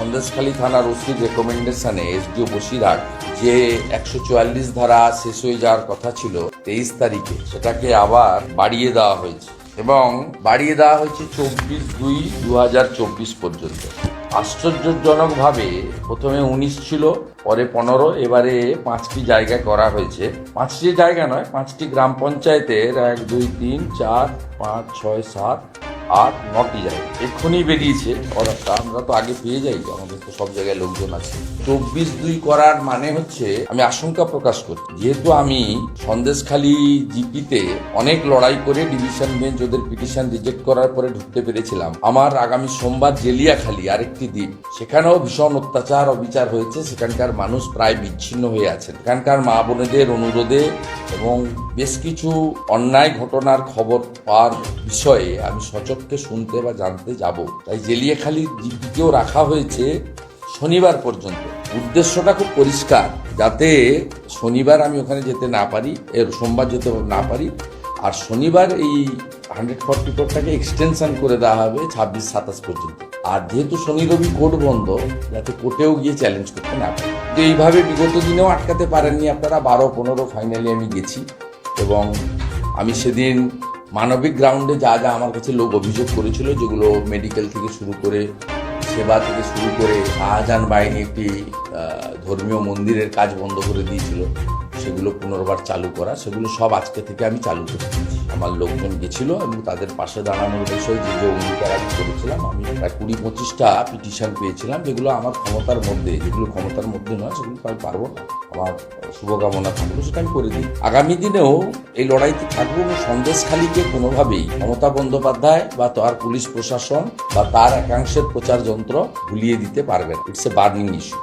সন্দেশখালী থানার ওসির রেকমেন্ডেশনে এসডিও বসিরহাট যে একশো চুয়াল্লিশ ধারা শেষ হয়ে যাওয়ার কথা ছিল তেইশ তারিখে, সেটাকে আবার বাড়িয়ে দেওয়া হয়েছে এবং বাড়িয়ে দেওয়া হয়েছে চব্বিশ দুই দু হাজার চব্বিশ পর্যন্ত। আশ্চর্যজনকভাবে প্রথমে উনিশ ছিল, পরে পনেরো, এবারে পাঁচটি জায়গায় করা হয়েছে। পাঁচটি জায়গা নয়, পাঁচটি গ্রাম পঞ্চায়েতের এক, দুই, তিন, চার, পাঁচ, ছয়, সাত আট নটি জায়গা এক্ষুনি বেরিয়েছে। অর্ডারটা আমরা তো আগে পেয়ে যাই আমাদের তো সব জায়গায় লোকজন আছে। চব্বিশ দুই করার মানে হচ্ছে, আমি আশঙ্কা প্রকাশ করি। যেহেতু আমি সন্দেশখালী জিপিতে অনেক লড়াই করে ডিভিশন বেঞ্চ ওদের পিটিশন রিজেক্ট করার পরে ঢুকতে পেরেছিলাম। আমার আগামী সোমবার জেলিয়াখালী আরেকটি দ্বীপ, সেখানেও ভীষণ অত্যাচার, অবিচার হয়েছে। সেখানকার মানুষ প্রায় বিচ্ছিন্ন হয়ে আছেন। এখানকার মা বোনেদের অনুরোধে এবং বেশ কিছু অন্যায় ঘটনার খবর পাওয়ার বিষয়ে আমি সচককে শুনতে বা জানতে যাব। তাই জেলিয়াখালী জিপিকেও রাখা হয়েছে শনিবার পর্যন্ত। উদ্দেশ্যটা খুব পরিষ্কার, যাতে শনিবার আমি ওখানে যেতে না পারি, এর সোমবার যেতে না পারি, আর শনিবার এই হান্ড্রেড ফর্টি ফোরটাকে এক্সটেনশন করে দেওয়া হবে ছাব্বিশ, সাতাশ পর্যন্ত। আর যেহেতু শনি, রবি কোর্ট বন্ধ, যাতে কোর্টেও গিয়ে চ্যালেঞ্জ করতে না পারে। তো এইভাবে বিগত দিনেও আটকাতে পারেননি আপনারা, বারো, পনেরো ফাইনালি আমি গেছি। এবং আমি সেদিন মানবিক গ্রাউন্ডে যা যা আমার কাছে লোক অভিযোগ করেছিল, যেগুলো মেডিকেল থেকে শুরু করে, সেবা থেকে শুরু করে শাহজাহান বাহিনী একটি ধর্মীয় মন্দিরের কাজ বন্ধ করে দিয়েছিল সেগুলো পুনর্বার চালু করা, সেগুলো সব আজকে থেকে আমি চালু করে আমার লোকজন গেছিল এবং তাদের পাশে দাঁড়ানোর বিষয়ে যে যে অঙ্গীকার আমি করেছিলাম, আমি প্রায় কুড়ি পঁচিশটা পিটিশন পেয়েছিলাম, যেগুলো আমার ক্ষমতার মধ্যে, যেগুলো ক্ষমতার মধ্যে নয়, সেগুলো আমি পারব না। আমার শুভকামনা থাকল, সেটা আমি করে দিই। আগামী দিনেও এই লড়াইতে থাকব এবং সন্দেশখালীকে কোনোভাবেই মমতা বন্দ্যোপাধ্যায় বা তার পুলিশ প্রশাসন বা তার একাংশের প্রচার যন্ত্র ভুলিয়ে দিতে পারবে ইটস এ বার্নিং ইস্যু